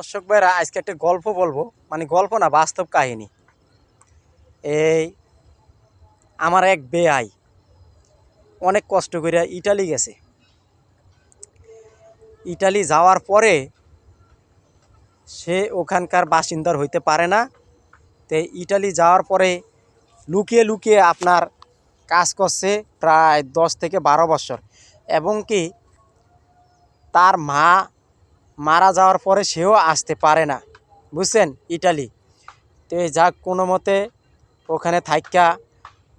দর্শক ভাইরা, আজকে একটা গল্প বলব। মানে গল্প না, বাস্তব কাহিনী। এই আমার এক বেআই অনেক কষ্ট করে ইটালি গেছে। ইটালি যাওয়ার পরে সে ওখানকার বাসিন্দার হইতে পারে না। তো ইটালি যাওয়ার পরে লুকিয়ে লুকিয়ে আপনার কাজ করছে প্রায় দশ থেকে বারো বছর। এবং কি তার মা মারা যাওয়ার পরে সেও আসতে পারে না। বুঝছেন? ইটালি। তো এই যাক, কোনো মতে ওখানে থাইকা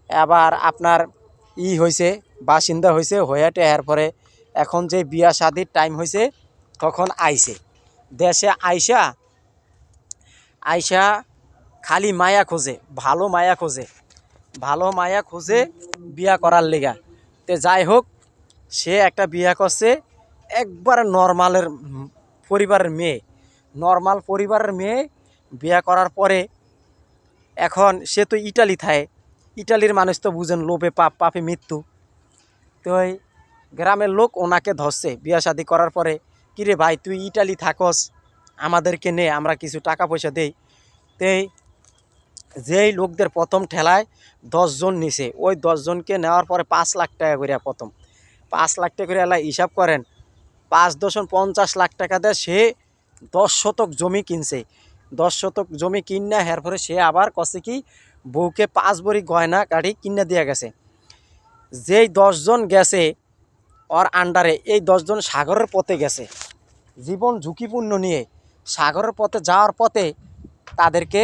আবার আপনার ই হয়েছে বাসিন্দা হয়েছে এর পরে এখন যে বিয়া শাদির টাইম হয়েছে তখন আইছে। দেশে আইসা আইসা খালি মায়া খোঁজে, ভালো মায়া খোঁজে। ভালো মায়া খোঁজে বিয়া করার লেগা। তে যাই হোক, সে একটা বিয়া করছে, একবারে নর্মালের পরিবারের মেয়ে নর্মাল পরিবারের মেয়ে বিয়া করার পরে এখন সে তো ইটালি থায়। ইটালির মানুষ তো বুঝেন লোভে পাপ, পাপে মৃত্যু। তো গ্রামের লোক ওনাকে ধরছে বিয়া শাদি করার পরে, কিরে ভাই, তুই ইটালি থাকস, আমাদেরকে নে, আমরা কিছু টাকা পয়সা দেই। তেই যেই লোকদের প্রথম ঠেলায় দশজন নিছে, ওই দশজনকে নেওয়ার পরে পাঁচ লাখ টাকা করে প্রথম। পাঁচ লাখ টাকা করে এলা হিসাব করেন পাঁচ দশন পঞ্চাশ লাখ টাকা দেয় সে দশ শতক জমি কিনছে। দশ শতক জমি কিনা হের পরে সে আবার কছে কি বউকে পাঁচ বড়ি গয়না কাঠি কিনে দিয়ে গেছে। যেই দশজন গেছে ওর আন্ডারে এই দশজন সাগরের পথে গেছে। জীবন ঝুঁকিপূর্ণ নিয়ে সাগরের পথে যাওয়ার পথে তাদেরকে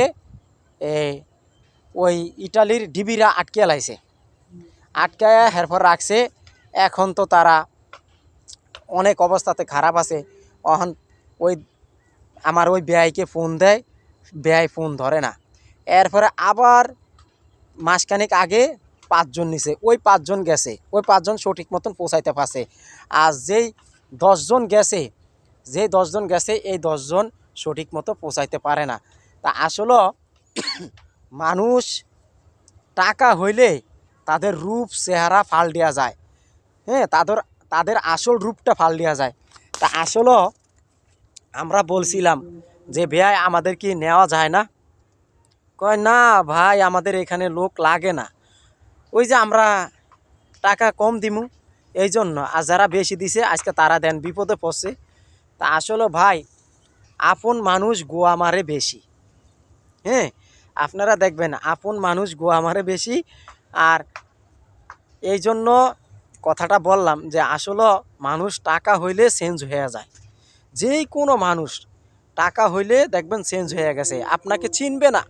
ওই ইটালির ডিবিরা আটকে লাইছে। আটকায় হেরপর রাখছে। এখন তো তারা অনেক অবস্থাতে খারাপ আছে। অহন ওই আমার ওই বেআইকে ফোন দেয় বেআই ফোন ধরে না। এরপরে আবার মাসখানেক আগে পাঁচজন নিছে, ওই পাঁচজন গেছে, ওই পাঁচজন সঠিক মতন পৌঁছাইতে পারছে। আর যেই দশজন গেছে, যেই দশজন গেছে, এই দশজন সঠিক মতো পৌঁছাইতে পারে না। তা আসলে মানুষ টাকা হইলে তাদের রূপ, চেহারা ফাল দেওয়া যায়। হ্যাঁ তাদের তাদের আসল রূপটা ফাল দেওয়া যায়। তা আসলে আমরা বলছিলাম যে, ভাই, আমাদের কি নেওয়া যায় না? কয়, না ভাই, আমাদের এখানে লোক লাগে না। ওই যে আমরা টাকা কম দিমু এই জন্য আর যারা বেশি দিছে, আজকে তারা দেন, বিপদে পড়ছে। তা আসলে ভাই, আপন মানুষ গোয়া মারে বেশি। হ্যাঁ আপনারা দেখবেন, আপন মানুষ গোয়া মারে বেশি। আর এই জন্য কথাটা বললাম যে আসলে মানুষ টাকা হইলে চেঞ্জ হয়ে যায়। যেই কোনো মানুষ টাকা হইলে দেখবেন চেঞ্জ হয়ে গেছে। আপনাকে চিনবে না।